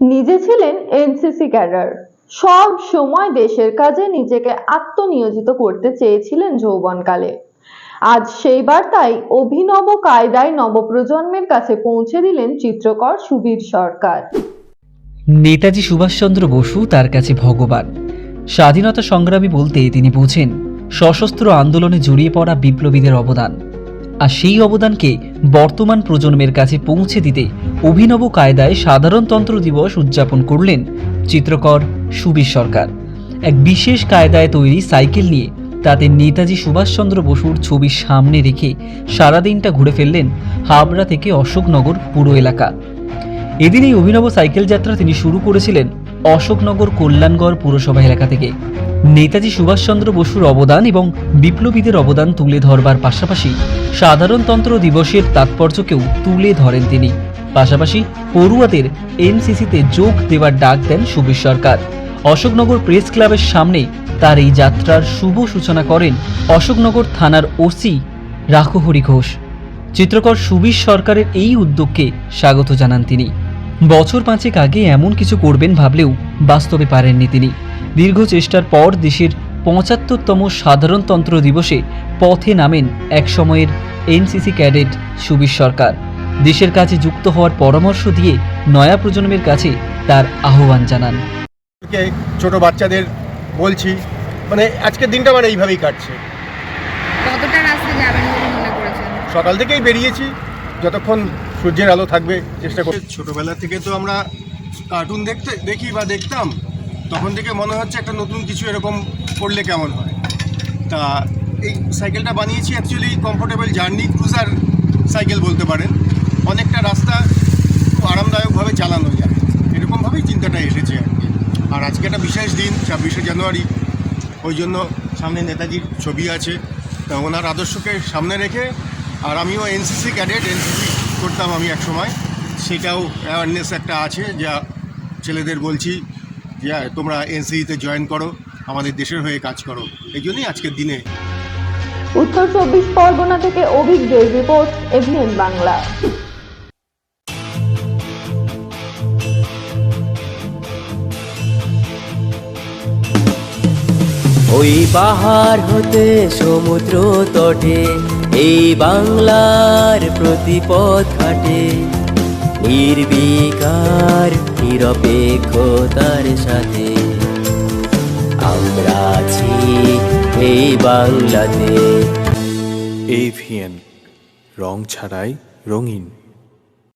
নিজে ছিলেন NCC cadre. সব সময় দেশের কাজে নিজেকে আত্মনিয়োজিত করতে চেয়েছিলেন যৌবনকালে। আজ সেই বার্তাই অভিনব কায়দায় নবপ্রজন্মের কাছে পৌঁছে দিলেন চিত্রকর সুবীর সরকার। নেতাজি সুভাষচন্দ্র বসু তার কাছে ভগবান। স্বাধীনতা সংগ্রামী বলতে তিনি বোঝেন, সশস্ত্র আন্দোলনে জড়িয়ে পড়া বিপ্লবীদের অবদান। আর সেই অবদানকে বর্তমান প্রজন্মের কাছে পৌঁছে দিতে অভিনব কায়দায় সাধারণতন্ত্র দিবস উদযাপন করলেন চিত্রকর সুবীর সরকার। এক বিশেষ কায়দায় তৈরি সাইকেল নিয়ে তাতে নেতাজি সুভাষচন্দ্র বসুর ছবি সামনে রেখে সারাদিনটা ঘুরে ফেললেন হাবড়া থেকে অশোকনগর পুরো এলাকা। এদিন এই অভিনব সাইকেল যাত্রা তিনি শুরু করেছিলেন অশোকনগর কল্যাণগড় পুরসভা এলাকা থেকে। নেতাজি সুভাষচন্দ্র বসুর অবদান এবং বিপ্লবীদের অবদান তুলে ধরবার পাশাপাশি সাধারণতন্ত্র দিবসের তাৎপর্যকেও তুলে ধরেন তিনি। পাশাপাশি পড়ুয়াদের এনসিসিতে যোগ দেওয়ার ডাক দেন সুবীর সরকার। অশোকনগর প্রেস ক্লাবের সামনে তার এই যাত্রার শুভ সূচনা করেন অশোকনগর থানার ওসি রাখহরি ঘোষ। চিত্রকর সুবীর সরকারের এই উদ্যোগকে স্বাগত জানান তিনি। বছর পাঁচেক আগে এমন কিছু করবেন ভাবলেও বাস্তবে পারেননি তিনি। দীর্ঘ চেষ্টার পর দেশের পঁচাত্তরতম সাধারণতন্ত্র দিবসে পথে নামেন এক সময়ের এনসিসি ক্যাডেট সুবীর সরকার। দেশের কাছে যুক্ত হওয়ার পরামর্শ দিয়ে নয়া প্রজন্মের কাছে তার আহ্বান জানান। ছোট বাচ্চাদের বলছি মানে আজকের দিনটা মানে এইভাবেই কাটছে। কতটা রাস্তা যাবেন বলে মনে করেছেন? সকাল থেকেই বেরিয়েছি যতক্ষণ সূর্যের আলো থাকবে চেষ্টা করি ছোটোবেলা থেকে তো আমরা কার্টুন দেখতে দেখি বা দেখতাম। তখন থেকে মনে হচ্ছে একটা নতুন কিছু এরকম করলে কেমন হয়? তা এই সাইকেলটা বানিয়েছি actually comfortable journey cruiser cycle বলতে পারেন। অনেকটা রাস্তা খুব আরামদায়কভাবে চালানো যায়। এরকমভাবেই চিন্তাটা এসেছে আর কি। আর আজকে একটা বিশেষ দিন, ছাব্বিশে জানুয়ারি। ওই জন্য সামনে নেতাজির ছবি আছে। তা ওনার আদর্শকে সামনে রেখে আর আমিও এনসিসি ক্যাডেট এনসিসি করতাম আমি এক সময় সেটাও অ্যাওয়ারনেস একটা আছে যা ছেলেদের বলছি যে তোমরা এনসিসিতে জয়েন করো আমাদের দেশের হয়ে কাজ করো। এই জন্যই আজকের দিনে। উত্তর চব্বিশ পরগনা থেকে অভিজ্ঞের রিপোর্ট এভিএন বাংলা। ওই পাহাড় হতে সমুদ্র তটে এই বাংলার প্রতিপদ ঘাটে। নির্বিকার নিরপেক্ষতার সাথে। আমরা আছি এই বাংলাতে। এভিএন রং ছাড়াই রঙিন।